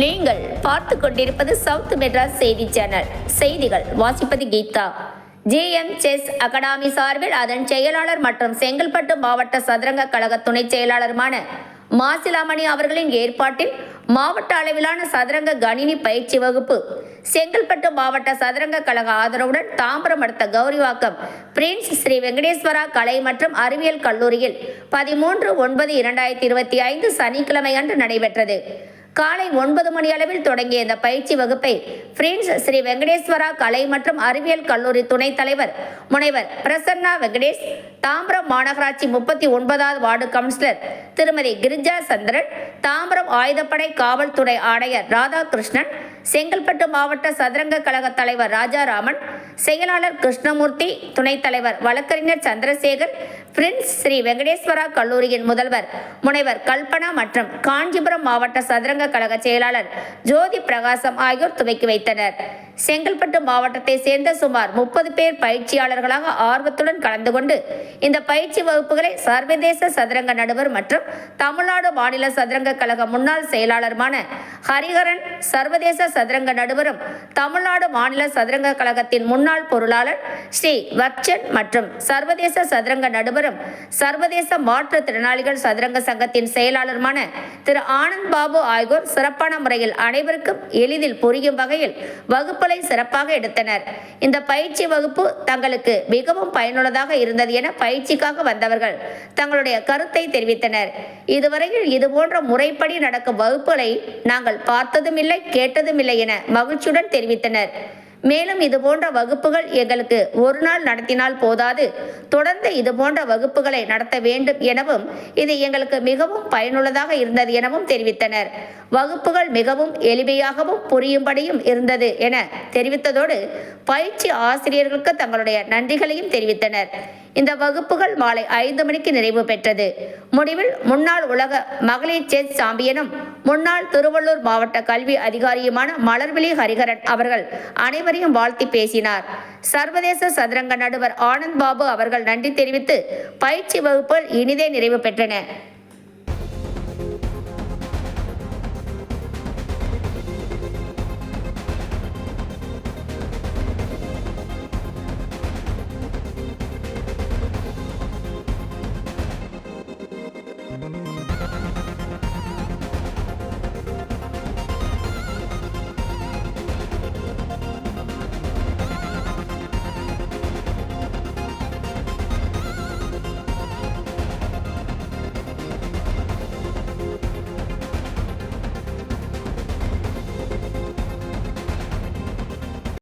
நீங்கள் பார்த்து கொண்டிருப்பது சவுத் மெட்ராஸ் செய்தி சேனல். செய்திகள் வாசிப்பது கீதா. ஜிஎம் செஸ் அகாடமி சார்பில் அதன் செயலாளர் மற்றும் செங்கல்பட்டு மாவட்ட சதுரங்க கழக துணை செயலாளருமான மாசிலாமணி அவர்களின் ஏற்பாட்டில் மாவட்ட அளவிலான சதுரங்க கணினி பயிற்சி வகுப்பு செங்கல்பட்டு மாவட்ட சதுரங்க கழக ஆதரவுடன் தாம்பரம் அடுத்த கௌரிவாக்கம் பிரின்ஸ் ஸ்ரீ வெங்கடேஸ்வரா கலை மற்றும் அறிவியல் கல்லூரியில் பதிமூன்று ஒன்பது இரண்டாயிரத்தி இருபத்தி ஐந்து சனிக்கிழமை அன்று நடைபெற்றது. காலை ஒன்பது மணி அளவில் தொடங்கிய இந்த பயிற்சி வகுப்பை பிரின்ஸ் ஸ்ரீ வெங்கடேஸ்வரா கலை மற்றும் அறிவியல் கல்லூரி துணைத் தலைவர் முனைவர் பிரசன்னா வெங்கடேஷ் தாம்பரம் மாநகராட்சி முப்பத்தி ஒன்பதாவது வார்டு கவுன்சிலர் திருமதி கிரிஜா சந்திரன் தாம்பரம் ஆயுதப்படை காவல்துறை ஆணையர் ராதாகிருஷ்ணன் செங்கல்பட்டு மாவட்ட சதுரங்க கழக தலைவர் ராஜாராமன் செயலாளர் கிருஷ்ணமூர்த்தி துணைத் தலைவர் வழக்கறிஞர் சந்திரசேகர் பிரின்ஸ் ஸ்ரீ வெங்கடேஸ்வரா கல்லூரியின் முதல்வர் முனைவர் கல்பனா மற்றும் காஞ்சிபுரம் மாவட்ட சதுரங்க கழக செயலாளர் ஜோதி பிரகாசம் ஆகியோர் துவக்கி வைத்தனர். செங்கல்பட்டு மாவட்டத்தை சேர்ந்த சுமார் முப்பது பேர் பயிற்சியாளர்களாக ஆர்வத்துடன் கலந்து கொண்டு இந்த பயிற்சி வகுப்புகளை சர்வதேச சதுரங்க நடுவர் மற்றும் தமிழ்நாடு மாநில சதுரங்க கழக முன்னாள் செயலாளருமான ஹரிஹரன் சர்வதேச சதுரங்க நடுவரும் தமிழ்நாடு மாநில சதுரங்க கழகத்தின் முன்னாள் பொருளாளர் ஸ்ரீ வர்ச்சன் மற்றும் சர்வதேச சதுரங்க நடுவரும் சர்வதேச மாற்றுத்திறனாளிகள் சதுரங்க சங்கத்தின் செயலாளருமான திரு ஆனந்த் பாபு ஆகியோர் சிறப்பான முறையில் அனைவருக்கும் எளிதில் புரியும் வகையில் வகுப்புகளை சிறப்பாக எடுத்தனர். இந்த பயிற்சி வகுப்பு தங்களுக்கு மிகவும் பயனுள்ளதாக இருந்தது என பயிற்சிக்காக வந்தவர்கள் தங்களுடைய கருத்தை தெரிவித்தனர். இதுவரையில் இதுபோன்ற முறைப்படி நடக்கும் வகுப்புகளை நாங்கள் பார்த்ததும் இல்லை. கேட்டதும் கேட்டதுமில்லை என மகிழ்ச்சியுடன் தெரிவித்தனர். மேலும் இது போன்ற வகுப்புகள் எங்களுக்கு ஒரு நாள் நடத்தினால் போதாது. தொடர்ந்து இது போன்ற வகுப்புகளை நடத்த வேண்டும் எனவும் இது எங்களுக்கு மிகவும் பயனுள்ளதாக இருந்தது எனவும் தெரிவித்தனர். வகுப்புகள் மிகவும் எளிமையாகவும் புரியும்படியும் இருந்தது என தெரிவித்ததோடு பயிற்சி ஆசிரியர்களுக்கு தங்களுடைய நன்றிகளையும் தெரிவித்தனர். இந்த வகுப்புகள் மாலை ஐந்து மணிக்கு நிறைவு பெற்றது. முடிவில் முன்னாள் உலக மகளிர் செஸ் சாம்பியனும் முன்னாள் திருவள்ளூர் மாவட்ட கல்வி அதிகாரியுமான மலர்விழி ஹரிகரன் அவர்கள் அனைவரையும் வாழ்த்தி பேசினார் சர்வதேச சதுரங்க நடுவர் ஆனந்த் பாபு அவர்கள் நன்றி தெரிவித்து பயிற்சி வகுப்புகள் இனிதே நிறைவு பெற்றன